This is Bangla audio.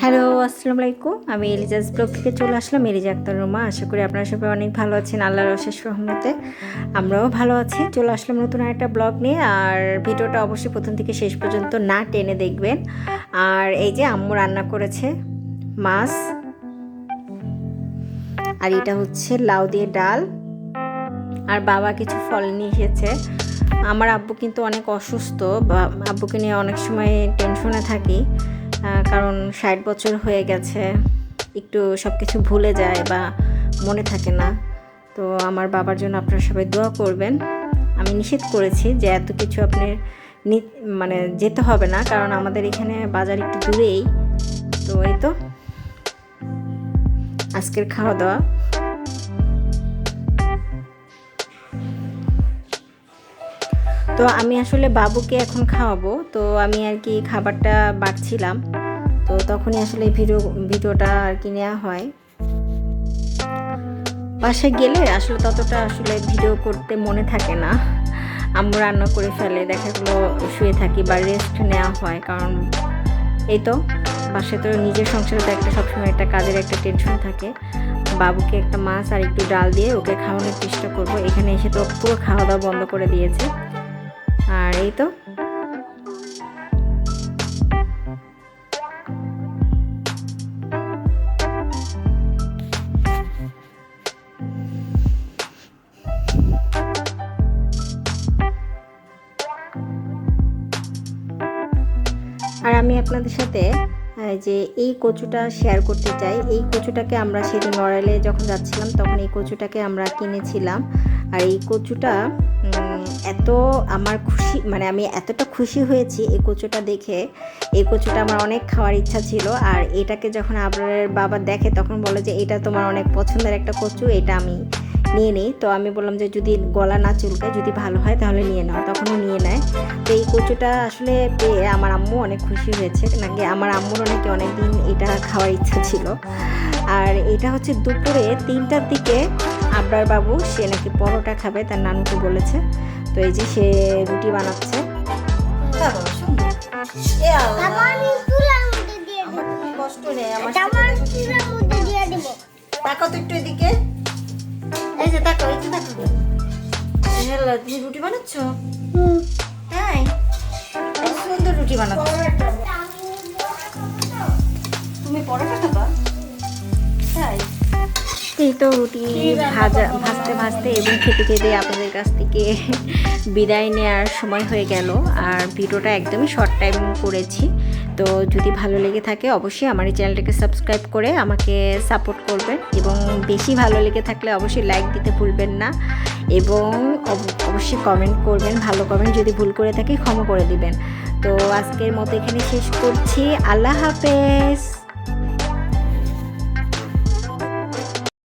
হ্যালো, আসসালামু আলাইকুম। আমি এলিজাস ব্লগ থেকে চলে আসলাম, এলিজা আক্তার রোমা। আশা করি আপনারা সবাই অনেক ভালো আছেন, আল্লাহর অশেষ রহমতে। আমরাও ভালো আছি। চলে আসলাম নতুন একটা ব্লগ নিয়ে, আর ভিডিওটা অবশ্যই প্রথম থেকে শেষ পর্যন্ত না টেনে দেখবেন। আর এই যে আম্মু রান্না করেছে, মাছ, আর এটা হচ্ছে লাউ দিয়ে ডাল। আর বাবা কিছু ফল নিয়ে এসেছে। আমার আব্বু কিন্তু অনেক অসুস্থ, বা আব্বুকে নিয়ে অনেক সময় টেনশনে থাকি। কারণ ষাট বছর হয়ে গেছে, একটু সব কিছু ভুলে যায় বা মনে থাকে না। তো আমার বাবার জন্য আপনারা সবাই দোয়া করবেন। আমি নিষেধ করেছি যে এত কিছু আপনি নি- মানে যেতে হবে না, কারণ আমাদের এখানে বাজার একটু দূরেই। তো এই তো, আজকের খাওয়া দাওয়া। তো আমি আসলে বাবুকে এখন খাওয়াবো। তো আমি আর কি খাবারটা বাড়ছিলাম। তো তখনই আসলে ভিডিও, ভিডিওটা আর কি নেওয়া হয়। বাসায় গেলে আসলে ততটা আসলে ভিডিও করতে মনে থাকে না। আম্মু রান্না করে ফেলে, দেখা গেলো শুয়ে থাকি বা রেস্ট নেওয়া হয়। কারণ এই তো, বাসায় তো নিজের সংসারে তো একটা সবসময় একটা কাজের একটা টেনশন থাকে। বাবুকে একটা মাছ আর একটু ডাল দিয়ে ওকে খাওয়ানোর চেষ্টা করব। এখানে এসে তো পুরো খাওয়া দাওয়া বন্ধ করে দিয়েছে। আর এই তো। আর আমি আপনাদের সাথে যে এই কচুটা শেয়ার করতে চাই, এই কচুটাকে আমরা সেদিন লড়াইলে যখন যাচ্ছিলাম, তখন এই কচুটাকে আমরা কিনেছিলাম। আর এই কচুটা এত আমার খুশি মানে আমি এতটা খুশি হয়েছি এই কচুটা দেখে। এই কচুটা আমার অনেক খাওয়ার ইচ্ছা ছিল আর এটাকে যখন আপনার বাবা দেখে তখন বলে যে, এটা তোমার অনেক পছন্দের একটা কচু, এটা আমি নিয়ে নিই। তো আমি বললাম যে, যদি গলা না চুলকায়, যদি ভালো হয় তাহলে নিয়ে নাও। তখনও নিয়ে নেয়। তো এই কচুটা আসলে পেয়ে আমার আম্মু অনেক খুশি হয়েছে। নাকি আমার আম্মুরও নাকি অনেকদিন এটা খাওয়ার ইচ্ছা ছিল। আর এটা হচ্ছে দুপুরে তিনটার দিকে আবরার বাবু সে নাকি পরোটা খাবে তার নানুকে বলেছে। তো এই যে সে রুটি বানাচ্ছে। তো একটু এদিকে। এই যে তাকাও এই যে তাকাও। হ্যালো তুমি রুটি বানাচ্ছ? তাই সুন্দর রুটি বানাচ্ছ। তুমি পরোটা এই তো রুটি ভাজা ভাজতে ভাজতে এবং খেতে খেতে আপনাদের কাছ থেকে বিদায় নেওয়ার সময় হয়ে গেল। আর ভিডিওটা একদমই শর্ট টাইম করেছি। তো যদি ভালো লেগে থাকে অবশ্যই আমার এই চ্যানেলটাকে সাবস্ক্রাইব করে আমাকে সাপোর্ট করবেন এবং বেশি ভালো লেগে থাকলে অবশ্যই লাইক দিতে ভুলবেন না এবং অবশ্যই কমেন্ট করবেন ভালো কমেন্ট যদি ভুল করে থাকি ক্ষমা করে দিবেন। তো আজকের মতো এখানে শেষ করছি। আল্লাহ হাফেজ।